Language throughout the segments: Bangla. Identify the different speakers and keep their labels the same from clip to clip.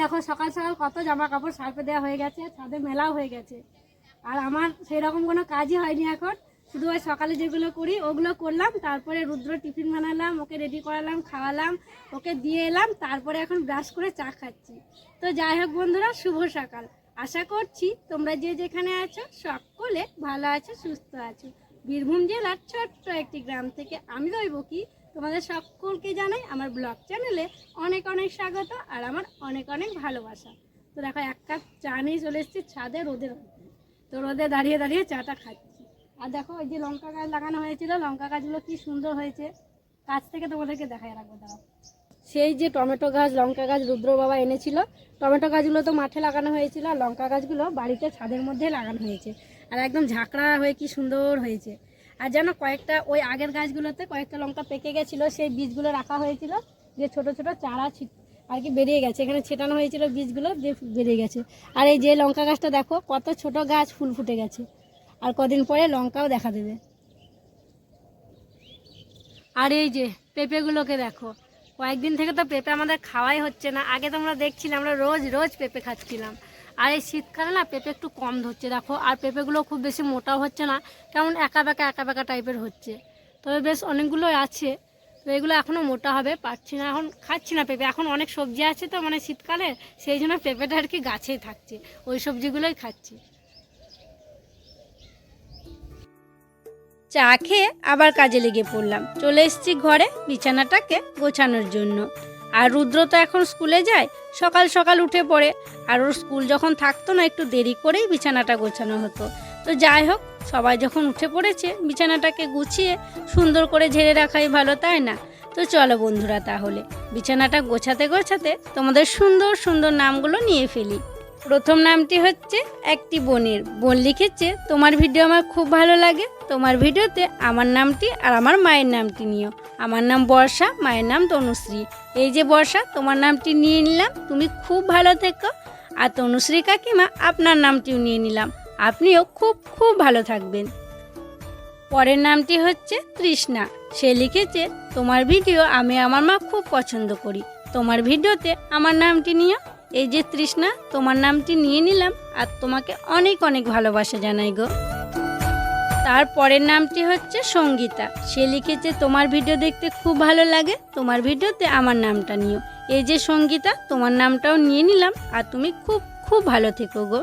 Speaker 1: দেখো, সকাল সকাল কত জামা কাপড় সার্ফে দেওয়া হয়ে গেছে, ছাদে মেলাও হয়ে গেছে। আর আমার সেই রকম কোনো কাজই হয়নি এখন। শুধু ওই সকালে যেগুলো করি, ওগুলো করলাম, তারপরে রুদ্র টিফিন বানালাম, ওকে রেডি করালাম, খাওয়ালাম, ওকে দিয়ে এলাম, তারপরে এখন ব্রাশ করে চা খাচ্ছি। তো যাই হোক বন্ধুরা, শুভ সকাল। আশা করছি তোমরা যে যেখানে আছো, সকলে ভালো আছো, সুস্থ আছো। বীরভূম জেলার ছোট্ট একটি গ্রাম থেকে আমি রইব কি? তোমাদের সকলকে জানাই আমার ব্লগ চ্যানেলে অনেক অনেক স্বাগত আর আমার অনেক অনেক ভালোবাসা। তো দেখো, এক কাপ চা নিয়ে চলে এসেছি ছাদে রোদের তো রোদে দাঁড়িয়ে দাঁড়িয়ে চাটা খাচ্ছি। আর দেখো ওই যে লঙ্কা গাছ লাগানো হয়েছিল, লঙ্কা গাছগুলো কি সুন্দর হয়েছে। কাছ থেকে তোমাদেরকে দেখায় রাখব, দাঁড়াও। সেই যে টমেটো গাছ, লঙ্কা গাছ রুদ্র বাবা এনেছিল, টমেটো গাছগুলো তো মাঠে লাগানো হয়েছিল আর লঙ্কা গাছগুলো বাড়িতে ছাদের মধ্যে লাগানো হয়েছে। আর একদম ঝাঁকড়া হয়ে কি সুন্দর হয়েছে। আর যেন কয়েকটা ওই আগের গাছগুলোতে কয়েকটা লঙ্কা পেকে গেছিল, সেই বীজগুলো রাখা হয়েছিল, যে ছোট ছোট চারা আর কি বেরিয়ে গেছে। এখানে ছেটানো হয়েছিল বীজগুলো, যে বেরিয়ে গেছে। আর এই যে লঙ্কা গাছটা দেখো, কত ছোট গাছ, ফুল ফুটে গেছে। আর কদিন পরে লঙ্কাও দেখা দেবে। আর এই যে পেঁপেগুলোকে দেখো, কয়েকদিন থেকে তো পেঁপে আমাদের খাওয়াই হচ্ছে না। আগে তোমরা দেখছিলাম, আমরা রোজ রোজ পেঁপে খাচ্ছিলাম। আর এই শীতকালে না পেঁপে একটু কম ধরছে, দেখো। আর পেঁপেগুলো খুব বেশি মোটাও হচ্ছে না, কেমন একা বেঁকা একা বেঁকা টাইপের হচ্ছে। তবে বেশ অনেকগুলোই আছে, তো এগুলো এখনও মোটা হবে, পাচ্ছি না। এখন খাচ্ছি না পেঁপে, এখন অনেক সবজি আছে তো মানে শীতকালে সেই জন্য পেঁপেটা আর কি গাছেই থাকছে, ওই সবজিগুলোই খাচ্ছি। চা খেয়ে আবার কাজে লেগে পড়লাম, চলে এসছি ঘরে বিছানাটাকে গোছানোর জন্য। আর রুদ্র তো এখন স্কুলে যায়, সকাল সকাল উঠে পড়ে। আর ওর স্কুল যখন থাকতো না, একটু দেরি করেই বিছানাটা গোছানো হতো। তো যাই হোক, সবাই যখন উঠে পড়েছে, বিছানাটাকে গুছিয়ে সুন্দর করে ঝেড়ে রাখাই ভালো, তাই না? তো চলো বন্ধুরা তাহলে, বিছানাটা গোছাতে গোছাতে তোমাদের সুন্দর সুন্দর নামগুলো নিয়ে ফেলি। প্রথম নামটি হচ্ছে একটি বোনের। বোন লিখেছে, তোমার ভিডিও আমার খুব ভালো লাগে। তোমার ভিডিওতে আমার নামটি আর আমার মায়ের নামটি নিও। আমার নাম বর্ষা, মায়ের নাম তনুশ্রী। এই যে বর্ষা, তোমার নামটি নিয়ে নিলাম। তুমি খুব ভালো থেকো। আর তনুশ্রী কাকিমা, আপনার নামটিও নিয়ে নিলাম। আপনিও খুব খুব ভালো থাকবেন। পরের নামটি হচ্ছে তৃষ্ণা। সে লিখেছে, তোমার ভিডিও আমি আমার মা খুব পছন্দ করি। তোমার ভিডিওতে আমার নামটি নিও। এই যে তৃষ্ণা, তোমার নামটি নিয়ে নিলাম। আর তোমাকে অনেক অনেক ভালোবাসা জানাই গো। তার পরের নামটি হচ্ছে সঙ্গীতা। সে লিখেছে, তোমার ভিডিও দেখতে খুব ভালো লাগে, তোমার ভিডিওতে আমার নামটা নিও। এই যে সঙ্গীতা, তোমার নামটাও নিয়ে নিলাম আর তুমি খুব খুব ভালো থেকো গো।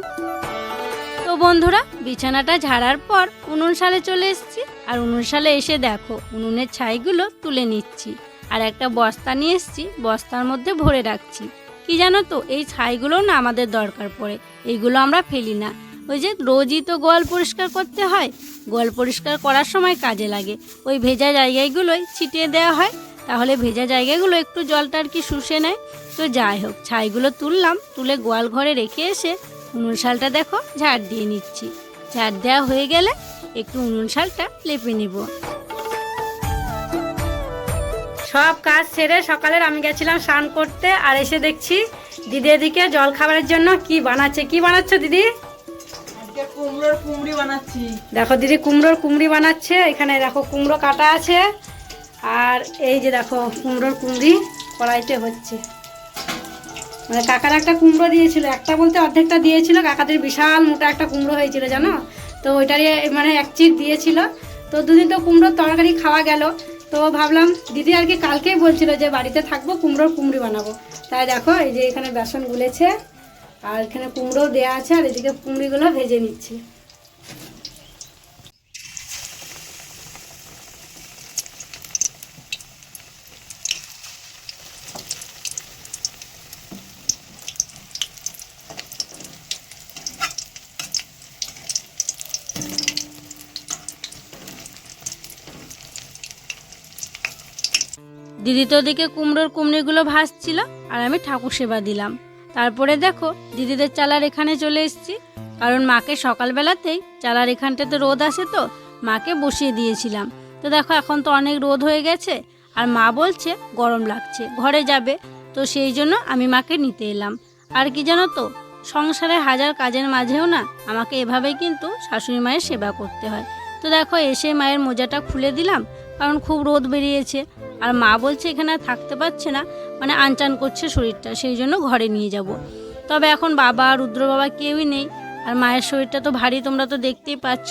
Speaker 1: তো বন্ধুরা, বিছানাটা ঝাড়ার পর উনুন সালে চলে এসেছি আর উনুন সালে এসে দেখো, উনুনের ছাইগুলো তুলে নিচ্ছি আর একটা বস্তা নিয়ে এসেছি, বস্তার মধ্যে ভরে রাখছি। কি জানো তো, এই ছাইগুলো না আমাদের দরকার পড়ে এইগুলো আমরা ফেলি না। ওই যে রোজই তো গোয়াল পরিষ্কার করতে হয়, গোয়াল পরিষ্কার করার সময় কাজে লাগে। ওই ভেজা জায়গাগুলোই ছিটিয়ে দেওয়া হয়, তাহলে ভেজা জায়গাগুলো একটু জলটা আর কি শুষে নেয়। তো যাই হোক, ছাইগুলো তুললাম, তুলে গোয়াল ঘরে রেখে এসে উনুন শালটা দেখো, ঝাড় দিয়ে নিচ্ছি। ঝাড় দেওয়া হয়ে গেলে একটু উনুন শালটা লেপে নেব। সব কাজ সেরে সকালের আমি গেছিলাম স্নান করতে, আর এসে দেখছি দিদি এদিকে জল খাবারের জন্য কি বানাচ্ছে, কি বানাচ্ছ দিদি? দেখো দিদি কুমড়োর কুমড়ি বানাচ্ছে, এখানে দেখো কুমড়ো কাটা আছে, আর এই যে দেখো কুমড়োর কুমড়ি কড়াইতে হচ্ছে। মানে কাকার একটা কুমড়ো দিয়েছিল, একটা বলতে অর্ধেকটা দিয়েছিল, কাকাদের বিশাল মোটা একটা কুমড়ো হয়েছিল, জানো? তো ওইটারই মানে এক চিট দিয়েছিল। তো দুদিন তো কুমড়োর তরকারি খাওয়া গেল, তো ভাবলাম দিদি আর কি কালকেই বলছিল যে বাড়িতে থাকব, কুমড়োর কুমড়ি বানাবো। তাই দেখো এই যে এখানে বেসন গুলেছে আর এখানে কুমড়ো দেওয়া আছে, আর এদিকে কুমড়িগুলো ভেজে নিচ্ছি। দিদি তো ওদিকে কুমড়োর কুমড়িগুলো ভাসছিল আর আমি ঠাকুর সেবা দিলাম। তারপরে দেখো, দিদিদের চালার এখানে চলে এসেছি। কারণ মাকে সকালবেলাতেই চালার এখানটাতে রোদ আসে তো, মাকে বসিয়ে দিয়েছিলাম। তো দেখো, এখন তো অনেক রোদ হয়ে গেছে, আর মা বলছে গরম লাগছে, ঘরে যাবে। তো সেই জন্য আমি মাকে নিতে এলাম। আর কি জানো তো, সংসারে হাজার কাজের মাঝেও না আমাকে এভাবেই কিন্তু শাশুড়ি মায়ের সেবা করতে হয়। তো দেখো, এসে মায়ের মোজাটা খুলে দিলাম, কারণ খুব রোদ বেরিয়েছে। আর মা বলছে এখানে থাকতে পারছে না মানে আনচান করছে শরীরটা, সেই জন্য ঘরে নিয়ে যাব। তবে এখন বাবা রুদ্র বাবা কেউই নেই, আর মায়ের শরীরটা তো ভারী, তোমরা তো দেখতেই পাচ্ছ।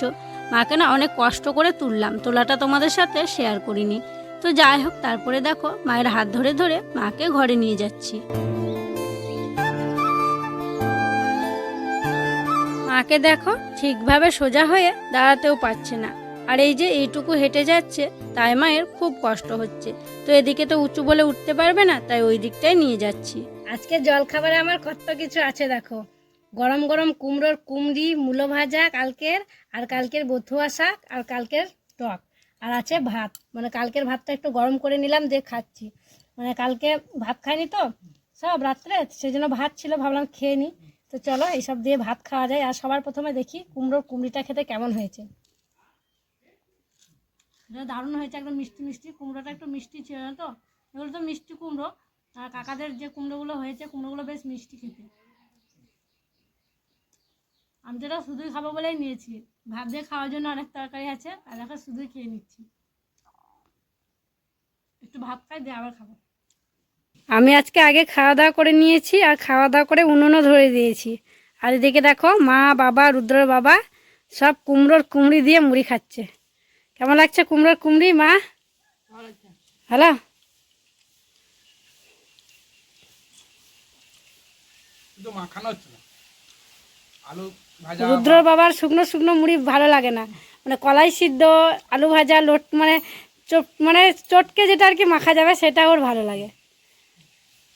Speaker 1: মাকে না অনেক কষ্ট করে তুললাম, তোলাটা তোমাদের সাথে শেয়ার করিনি। তো যাই হোক, তারপরে দেখো, মায়ের হাত ধরে ধরে মাকে ঘরে নিয়ে যাচ্ছি। মাকে দেখো, ঠিকভাবে সোজা হয়ে দাঁড়াতেও পারছে না। আর এই যে এইটুকু হেঁটে যাচ্ছে, তাই মায়ের খুব কষ্ট হচ্ছে। তো এদিকে তো উঁচু বলে উঠতে পারবে না, তাই ওই দিকটাই নিয়ে যাচ্ছি। আজকে জলখাবারে আমার কত কিছু আছে দেখো। গরম গরম কুমড়োর কুমড়ি, মূলো ভাজা, কালকের, আর কালকের বথুয়া শাক, আর কালকের টক। আর আছে ভাত। মানে কালকের ভাতটা একটু গরম করে নিলাম, দিয়ে খাচ্ছি। মানে কালকে ভাত খাইনি তো, সব রাত্রে সেই জন্য ভাত ছিল, ভাবলাম খেয়ে নিই তো চলো, এইসব দিয়ে ভাত খাওয়া যায়। আর সবার প্রথমে দেখি কুমড়োর কুমড়িটা খেতে কেমন হয়েছে। এটা দারুণ হয়েছে, একদম মিষ্টি মিষ্টি, কুমড়োটা একটু মিষ্টি ছিল না তো? এগুলো তো মিষ্টি কুমড়ো। আর কাকাদের যে কুমড়োগুলো হয়েছে, কুমড়োগুলো বেশ মিষ্টি খেতে। আমি তো এটা শুধুই খাব বলেই নিয়েছি। ভাত দিয়ে খাওয়ার জন্য অনেক তরকারি আছে, আর এখন শুধুই খেয়ে নিচ্ছি। একটু ভাত খাই, দিয়ে আবার খাব। আমি আজকে আগে খাওয়া দাওয়া করে নিয়েছি, আর খাওয়া দাওয়া করে উনুনও ধরে দিয়েছি। আর এদিকে দেখো, মা, বাবা, রুদ্রর বাবা সব কুমড়োর কুমড়ি দিয়ে মুড়ি খাচ্ছে। কেমন লাগছে কুমড়োর কুমড়ি মা? হ্যালো? রুদ্রর বাবার শুকনো শুকনো মুড়ি ভালো লাগে না। মানে কলাই সিদ্ধ আলু ভাজা লোট মানে চট মানে চটকে যেটা আর কি মাখা যাবে সেটা ওর ভালো লাগে।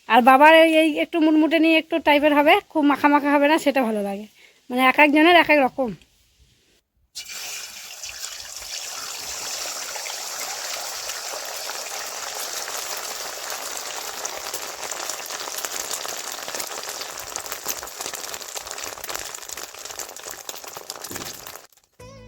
Speaker 1: আর বাবার এই এই একটু মুটমুটে নিয়ে একটু টাইপের হবে খুব মাখা মাখা হবে না সেটা ভালো লাগে। মানে এক একজনের এক এক রকম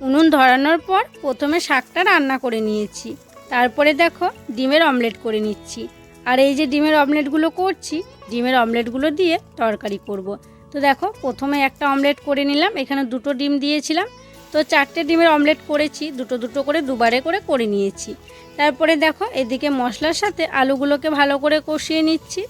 Speaker 1: উনুন ধরানোর পর প্রথমে শাকটা রান্না করে নিয়েছি। তারপরে দেখো ডিমের অমলেট করে নিচ্ছি। আর এই যে ডিমের অমলেটগুলো করছি, ডিমের অমলেটগুলো দিয়ে তরকারি করব। তো দেখো প্রথমে একটা অমলেট করে নিলাম, এখানে দুটো ডিম দিয়েছিলাম। তো চারটে ডিমের অমলেট করেছি, দুটো দুটো করে দুবারে করে করে নিয়েছি। তারপরে দেখো এদিকে মশলার সাথে আলুগুলোকে ভালো করে কষিয়ে নিচ্ছি।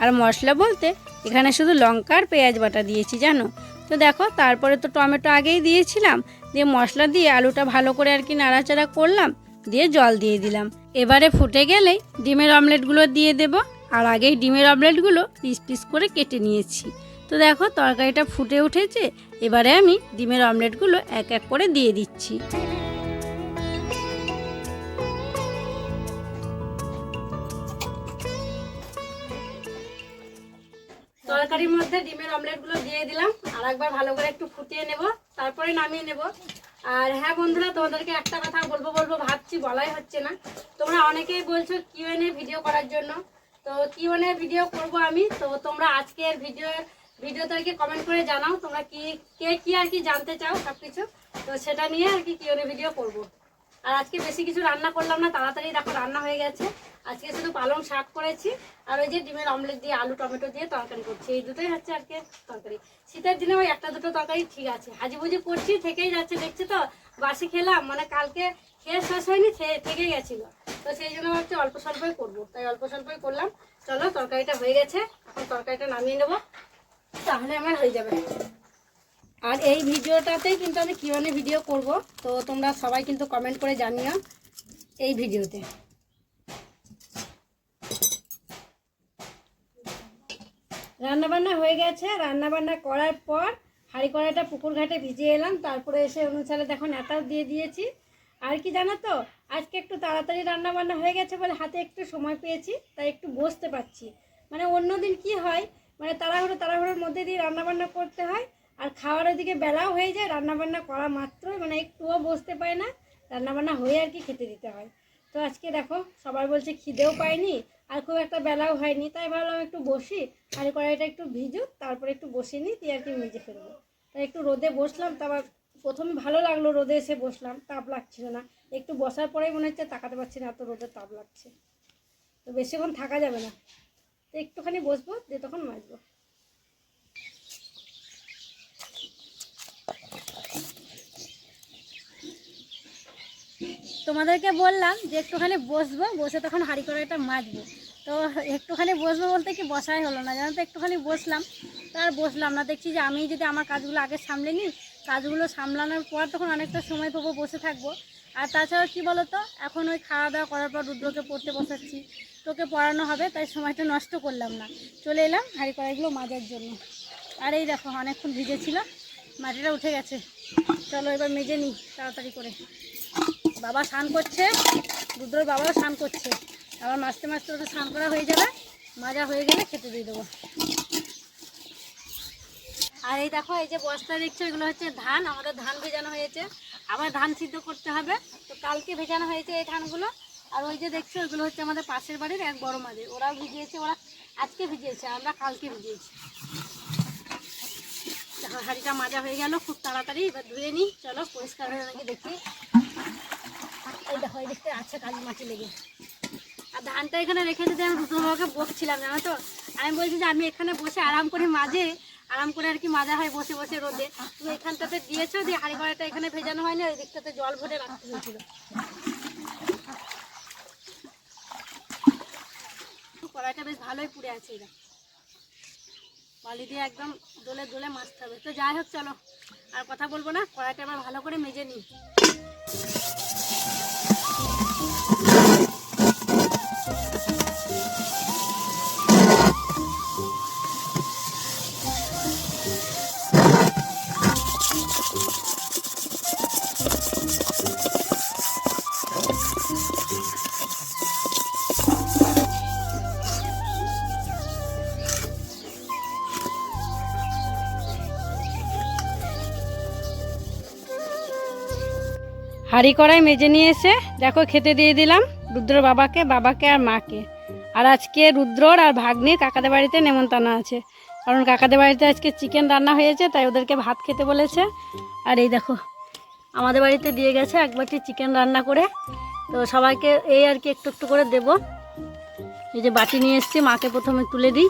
Speaker 1: আর মশলা বলতে এখানে শুধু লঙ্কা আর পেঁয়াজ বাটা দিয়েছি, জানো? তো দেখো, তারপরে তো টমেটো আগেই দিয়েছিলাম, দিয়ে মশলা দিয়ে আলুটা ভালো করে আর কি নাড়াচাড়া করলাম, দিয়ে জল দিয়ে দিলাম। এবারে ফুটে গেলেই ডিমের অমলেটগুলো দিয়ে দেব, আর আগেই ডিমের অমলেটগুলো পিস পিস করে কেটে নিয়েছি। তো দেখো, তরকারিটা ফুটে উঠেছে, এবারে আমি ডিমের অমলেটগুলো এক এক করে দিয়ে দিচ্ছি। তরকারির মধ্যে ডিমের অমলেটগুলো দিয়ে দিলাম। আর একবার ভালো করে একটু ফুটিয়ে নেব, তারপরে নামিয়ে নেব। আর হ্যাঁ বন্ধুরা, তোমাদেরকে একটা কথা বলব বলব ভাবছি, বলাই হচ্ছে না। তোমরা অনেকেই বলছো কিউএনএ ভিডিও করার জন্য। তো কিউএনএ ভিডিও করব আমি। তো তোমরা আজকের ভিডিও ভিডিওতে কমেন্ট করে জানাও, তোমরা কি, কে কি আর কি জানতে চাও সব কিছু তো সেটা নিয়ে আর কি কিউএনএ ভিডিও করব। আর আজকে বেশি কিছু রান্না করলাম না, তাড়াতাড়ি দেখো রান্না হয়ে গেছে। আজকে শুধু পালং শাক করেছি, আর ওই যে ডিমের অমলেট দিয়ে আলু, টমেটো দিয়ে তরকারি করছি। এই দুটোই হচ্ছে আজকে তরকারি। শীতের দিনে ওই একটা দুটো তরকারি ঠিক আছে। হাজিবুজি করছি, থেকেই যাচ্ছে, দেখছি তো? বাসি খেলাম মানে কালকে খেয়ে শেষ হয়নি থেকে গেছিল। তো সেই জন্য ভাবছি অল্প স্বল্পই করব। তাই অল্প স্বল্পই করলাম। চলো, তরকারিটা হয়ে গেছে। এখন তরকারিটা নামিয়ে নেব। তাহলে আমার হয়ে যাবে। আর এই ভিডিওটাতেই কিন্তু আমি কিউএনএ ভিডিও করব। তো তোমরা সবাই কিন্তু কমেন্ট করে জানিও এই ভিডিওতে। রান্নাবান্না হয়ে গেছে। রান্নাবান্না করার পর হাঁড়ি কড়াইটা পুকুর ঘাটে ভিজিয়ে এলাম। তারপরে এসে অনুসারে দেখো নেতাও দিয়ে দিয়েছি। আর কি জানো তো, আজকে একটু তাড়াতাড়ি রান্নাবান্না হয়ে গেছে বলে হাতে একটু সময় পেয়েছি, তাই একটু বসতে পারছি। মানে অন্য দিন কি হয় মানে তাড়াহুড়ো তাড়াহুড়োর মধ্যে দিয়ে রান্নাবান্না করতে হয়। আর খাওয়ার ওদিকে বেলাও হয়ে যায়, রান্নাবান্না করা মাত্রই মানে একটুও বসতে পায় না, রান্নাবান্না হয়ে আর কি খেতে দিতে হয়। তো আজকে দেখো, সবাই বলছে খিদেও পায়নি, আর খুব একটা বেলাও হয়নি, তাই ভাবলাম একটু বসি, আর কড়াইটা একটু ভিজুক, তারপরে একটু বসে নিই, দিয়ে আর কি মেজে ফেলব। তাই একটু রোদে বসলাম তারপর প্রথমে ভালো লাগল রোদে এসে বসলাম, তাপ লাগছিল না। একটু বসার পরেই মনে হচ্ছে তাকাতে পারছি না, এত রোদে তাপ লাগছে। তো বেশিক্ষণ থাকা যাবে না। তো একটুখানি বসবো, দিয়ে তখন মাজবো। তোমাদেরকে বললাম যে একটুখানি বসবো, বসে তখন হাঁড়ি কড়াইটা মাজবো। তো একটুখানি বসবো বলতে কি বসাই হলো না, জানো তো একটুখানি বসলাম। তো আর বসলাম না, দেখছি যে আমি যদি আমার কাজগুলো আগে সামলে নিই, কাজগুলো সামলানোর পর তখন অনেকটা সময় পাবো বসে থাকব। আর তাছাড়া কী বলো তো এখন ওই খাওয়া দাওয়া করার পর রুদ্রকে পড়তে বসাচ্ছি। তোকে পড়ানো হবে, তাই সময়টা নষ্ট করলাম না। চলে এলাম হাঁড়ি কড়াইগুলো মাজার জন্য। আর এই দেখো, অনেকক্ষণ ভিজেছিল, মাটিটা উঠে গেছে। চলো এবার মেজে নিই, তাড়াতাড়ি করে। বাবা স্নান করছে রুদ্রর বাবাও স্নান করছে। আবার মাসতে মাসতে ওদের স্নান করা হয়ে যাবে, মাজা হয়ে গেলে খেতে দিয়ে দেবো। আর এই দেখো, এই যে বস্তা দেখছ, এগুলো হচ্ছে ধান, আমাদের ধান ভেজানো হয়েছে। আবার ধান সিদ্ধ করতে হবে। তো কালকে ভেজানো হয়েছে এই ধানগুলো। আর ওই যে দেখছ ওগুলো হচ্ছে আমাদের পাশের বাড়ির এক বড় মাদের ওরাও ভিজিয়েছে, ওরা আজকে ভিজিয়েছে, আমরা কালকে ভিজিয়েছি। হাঁড়িটা মাজা হয়ে গেল, খুব তাড়াতাড়ি, এবার ধুয়ে নিই। চলো, পরিষ্কার হয়ে নাকি দেখি। এই দেখো এই দেখতে লেগে। আর ধানটা এখানে রেখে যদি আমি দুটো বাবাকে বসছিলাম জানো তো? আমি বলছি যে আমি এখানে বসে আরাম করে মাঝে, আরাম করে আর কি মাজা হয় বসে বসে রোদে। তুমি এখানটাতে দিয়েছ দিয়ে হাঁড়ি কড়াইটা এখানে ভেজানো হয়নি, ওই দিকটাতে জল ভরে রাখতে হয়েছিল। কড়াইটা বেশ ভালোই পুড়ে আছে এটা বালি দিয়ে একদম দোলে দোলে মাছতে হবে। তো যাই হোক, চলো। আর কথা বলব না কড়াইটা আমার ভালো করে মেজে নিই। হাঁড়ি কড়াই মেজে নিয়ে এসে দেখো খেতে দিয়ে দিলাম রুদ্র বাবাকে বাবাকে আর মাকে। আর আজকে রুদ্রর আর ভাগ্নির কাকাদের বাড়িতে নেমন্তন্ন আছে। কারণ কাকাদের বাড়িতে আজকে চিকেন রান্না হয়েছে, তাই ওদেরকে ভাত খেতে বলেছে। আর এই দেখো, আমাদের বাড়িতে দিয়ে গেছে এক বাটি চিকেন রান্না করে। তো সবাইকে এই আর কি একটু একটু করে দেবো। এই যে বাটি নিয়ে এসেছি, মাকে প্রথমে তুলে দিই।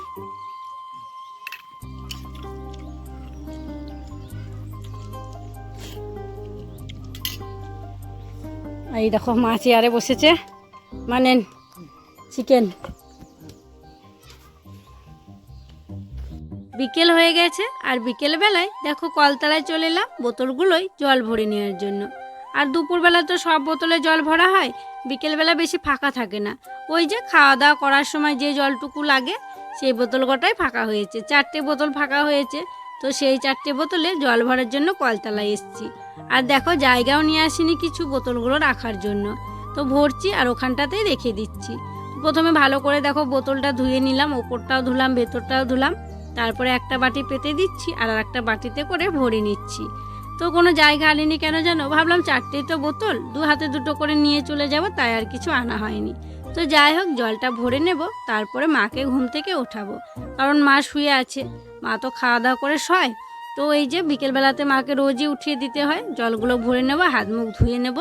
Speaker 1: এই দেখো, মা চেয়ারে বসেছে। মানে চিকেন। বিকেল হয়ে গেছে, আর বিকেল বেলায় দেখো কলতলায় চলে এলাম বোতলগুলোই জল ভরে নেওয়ার জন্য। আর দুপুরবেলা তো সব বোতলে জল ভরা হয়, বিকেলবেলা বেশি ফাঁকা থাকে না। ওই যে খাওয়া দাওয়া করার সময় যে জলটুকু লাগে, সেই বোতল কটাই ফাঁকা হয়েছে। চারটে বোতল ফাঁকা হয়েছে, তো সেই চারটে বোতলে জল ভরার জন্য কলতলায় এসছি। আর দেখো, জায়গাও নিয়ে আসিনি কিছু বোতলগুলো রাখার জন্য। তো ভরছি আর ওখানটাতেই রেখে দিচ্ছি। প্রথমে ভালো করে দেখো, বোতলটা ধুয়ে নিলাম, ওপরটাও ধুলাম, ভেতরটাও ধুলাম। তারপরে একটা বাটি পেতে দিচ্ছি আর আর একটা বাটিতে করে ভরে নিচ্ছি। তো কোনো জায়গা আনিনি কেন জানো? ভাবলাম চারটেই তো বোতল, দু হাতে দুটো করে নিয়ে চলে যাব, তাই আর কিছু আনা হয়নি। তো যাই হোক, জলটা ভরে নেব, তারপরে মাকে ঘুম থেকে ওঠাবো। কারণ মা শুয়ে আছে, মা তো খাওয়া দাওয়া করে শয়। তো এই যে বিকেলবেলাতে মাকে রোজই উঠিয়ে দিতে হয়, জলগুলো ভরে নেব, হাত মুখ ধুয়ে নেব,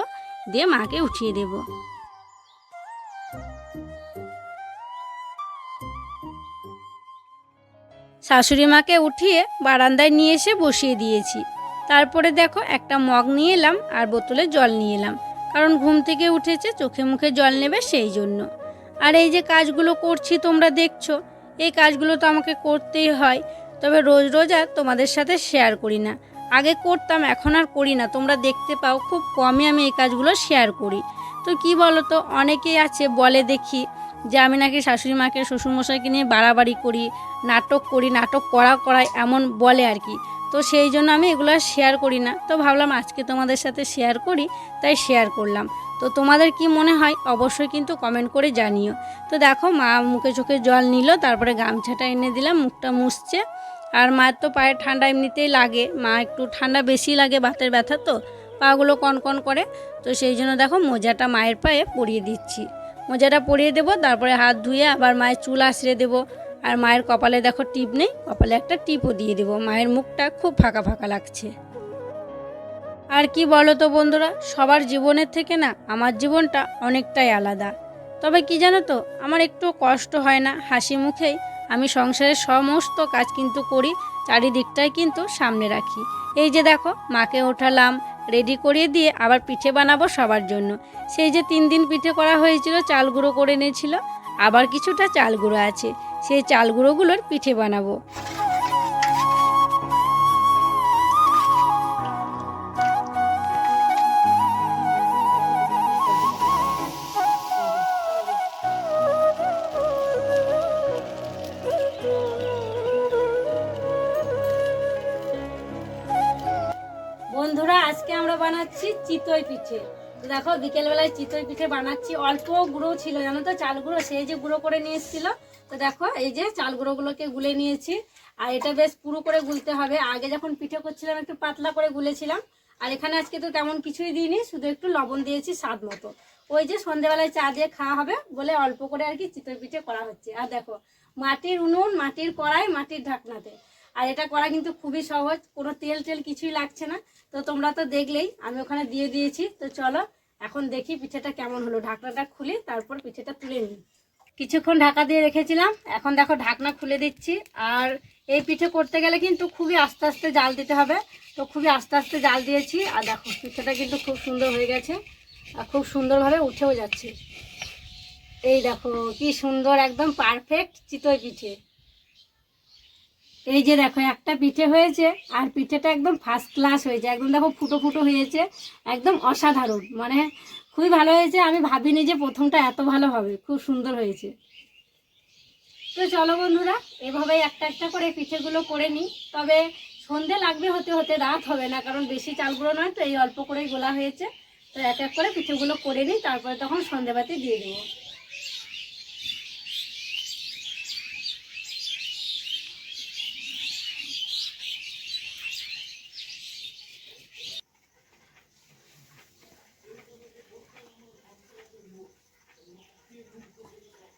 Speaker 1: দিয়ে মাকে উঠিয়ে দেব। শাশুড়ি মাকে উঠিয়ে বারান্দায় নিয়ে এসে বসিয়ে দিয়েছি। তারপরে দেখো একটা মগ নিয়ে এলাম আর বোতলে জল নিয়ে এলাম, কারণ ঘুম থেকে উঠেছে, চোখে মুখে জল নেবে সেই জন্য। আর এই যে কাজগুলো করছি তোমরা দেখছ, এই কাজগুলো তো আমাকে করতেই হয় তবে রোজ রোজ আর তোমাদের সাথে শেয়ার করি না। আগে করতাম, এখন আর করি না। তোমরা দেখতে পাও, খুব কমই আমি এই কাজগুলো শেয়ার করি। তো কি বলো তো অনেকেই আছে, বলে দেখি যে আমি নাকি শাশুড়ি মাকে শ্বশুরমশাইকে নিয়ে বাড়াবাড়ি করি, নাটক করি, নাটক করা করায় এমন বলে আর কি। তো সেই জন্য আমি এগুলো শেয়ার করি না। তো ভাবলাম আজকে তোমাদের সাথে শেয়ার করি, তাই শেয়ার করলাম। তো তোমাদের কি মনে হয়, অবশ্যই কিন্তু কমেন্ট করে জানিও। তো দেখো, মা মুখে চোখে জল নিল, তারপরে গামছাটা এনে দিলাম, মুখটা মুছছে। আর মায়ের তো পায়ে ঠান্ডা এমনিতেই লাগে। মা একটু ঠান্ডা বেশি লাগে বাতের ব্যথা তো, পাগুলো কনকন করে। তো সেই জন্য দেখো মোজাটা মায়ের পায়ে পরিয়ে দিচ্ছি। মোজাটা পরিয়ে দেবো, তারপরে হাত ধুয়ে আবার মায়ের চুল আশ্রে দেবো। আর মায়ের কপালে দেখো টিপ নেই, কপালে একটা টিপও দিয়ে দেবো। মায়ের মুখটা খুব ফাঁকা ফাঁকা লাগছে। আর কি বলো তো বন্ধুরা, সবার জীবনের থেকে না আমার জীবনটা অনেকটাই আলাদা। তবে কি জানো তো, আমার একটু কষ্ট হয় না হাসি মুখেই। আমি সংসারের সমস্ত কাজ কিন্তু করি, চারিদিকটাই কিন্তু সামনে রাখি। এই যে দেখো, মাকে ওঠালাম রেডি করিয়ে দিয়ে আবার পিঠে বানাবো সবার জন্য। সেই যে তিন দিন পিঠে করা হয়েছিল, চাল গুঁড়ো করে নিয়েছিল আবার কিছুটা চাল গুঁড়ো আছে, সেই চাল গুঁড়োগুলোর পিঠে বানাবো। চিতই পিঠে। দেখো, বিকেলবেলায় চিতই পিঠে বানাচ্ছি। অল্প গুঁড়ো ছিল, জানো তো? চাল গুঁড়ো সেই যে গুঁড়ো করে নিয়ে এসেছিল তো দেখো, এই যে চাল গুঁড়োগুলোকে গুলে নিয়েছি। আর এটা বেশ পুরো করে গুলতে হবে। আগে যখন পিঠে করছিলাম, একটু পাতলা করে গুলেছিলাম। আর এখানে আজকে তো তেমন কিছুই দিইনি, শুধু একটু লবণ দিয়েছি স্বাদ মতো। ওই যে সন্ধেবেলায় চা দিয়ে খাওয়া হবে বলে অল্প করে আর কি চিতই পিঠে করা হচ্ছে। আর দেখো, মাটির উনুন, মাটির কড়াই, মাটির ঢাকনাতে। আর এটা করা কিন্তু খুবই সহজ। কোনো তেল টেল কিছুই লাগছে না। তো তোমরা তো দেখলেই আমি ওখানে দিয়ে দিয়েছি। তো চলো, এখন দেখি পিঠেটা কেমন হলো। ঢাকনাটা খুলি তারপর পিঠেটা তুলে নিই। কিছুক্ষণ ঢাকা দিয়ে রেখেছিলাম। এখন দেখো ঢাকনা খুলে দিচ্ছি। আর এই পিঠে করতে গেলে কিন্তু খুবই আস্তে আস্তে জাল দিতে হবে। তো খুবই আস্তে আস্তে জাল দিয়েছি। আর দেখো, পিঠেটা কিন্তু খুব সুন্দর হয়ে গেছে। আর খুব সুন্দরভাবে উঠেও যাচ্ছে। এই দেখো, কি সুন্দর, একদম পারফেক্ট চিতই পিঠে। এই যে দেখো, একটা পিঠে হয়েছে আর পিঠেটা একদম ফার্স্ট ক্লাস হয়েছে। একদম দেখো, ফুটো ফুটো হয়েছে, একদম অসাধারণ। মানে খুবই ভালো হয়েছে। আমি ভাবিনি যে প্রথমটা এত ভালো হবে। খুব সুন্দর হয়েছে। তো চলো বন্ধুরা, এভাবেই একটা একটা করে পিঠেগুলো করে নিই। তবে সন্ধে লাগবে হতে হতে, রাত হবে না, কারণ বেশি চালগুলো নয় তো, এই অল্প করেই গোলা হয়েছে। তো এক এক করে পিঠেগুলো করে নিই, তারপরে তখন সন্ধেবাতি দিয়ে দেবো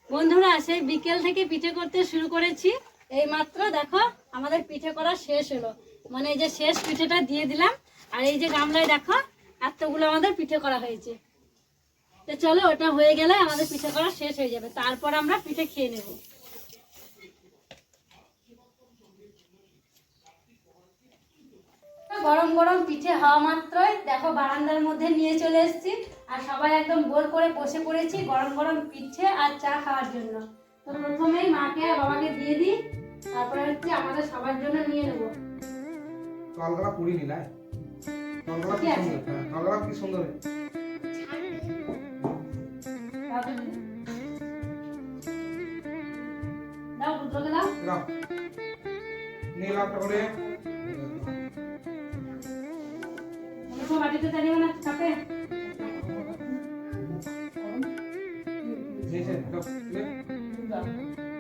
Speaker 1: বন্ধুরা সেই বিকেল থেকে পিঠে করতে শুরু করেছি। এই মাত্র দেখো, আমাদের পিঠে করা শেষ হলো। মানে এই যে শেষ পিঠেটা দিয়ে দিলাম। আর এই যে গামলায় দেখো, এতগুলো আমাদের পিঠে করা হয়েছে। তো চলো, ওটা হয়ে গেলে আমাদের পিঠে করা শেষ হয়ে যাবে। তারপর আমরা পিঠে খেয়ে নেব। গরম গরম পিঠে হওয়া মাত্রই দেখো বারান্দার মধ্যে নিয়ে চলে এসেছি। আর সবাই একদম গোল করে বসে পড়েছি গরম গরম পিঠে আর চা খাওয়ার জন্য। তো প্রথমেই মাকে আর বাবাকে দিয়ে দিই তারপরে হচ্ছে আমাদের সবার জন্য নিয়ে নেব।
Speaker 2: তলগলা পুরি নিলাই তলগলা কি সুন্দর? কি সুন্দর?
Speaker 1: দাও দাও।
Speaker 2: দাও। নীল একটা করে
Speaker 1: তো বাটিতে দাঁড়িয়ে
Speaker 2: না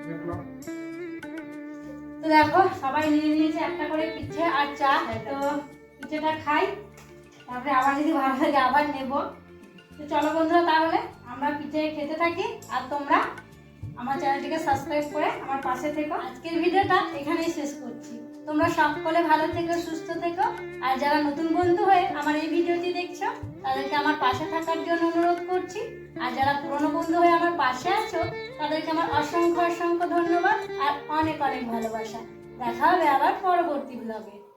Speaker 2: দেখল
Speaker 1: তো দেখো সবাই নিয়ে নিয়েছে একটা করে পিঠে আর চা। তো পিঠেটা খাই তারপরে আবার যদি ভালো লাগে আবার নেব। তো চলো বন্ধুরা তাহলে আমরা পিঠে খেতে থাকি। আর তোমরা আমার চ্যানেলটিকে সাবস্ক্রাইব করে আমার পাশে থেকো। আজকের ভিডিওটা এখানেই শেষ করছি। তোমরা সকলে ভালো থেকো, সুস্থ থেকো। আর যারা নতুন বন্ধু হয়ে আমার এই ভিডিওটি দেখছ, তাদেরকে আমার পাশে থাকার জন্য অনুরোধ করছি। আর যারা পুরনো বন্ধু হয়ে আমার পাশে আছো, তাদেরকে আমার অসংখ্য অসংখ্য ধন্যবাদ আর অনেক অনেক ভালোবাসা। দেখা হবে আবার পরবর্তী ব্লগে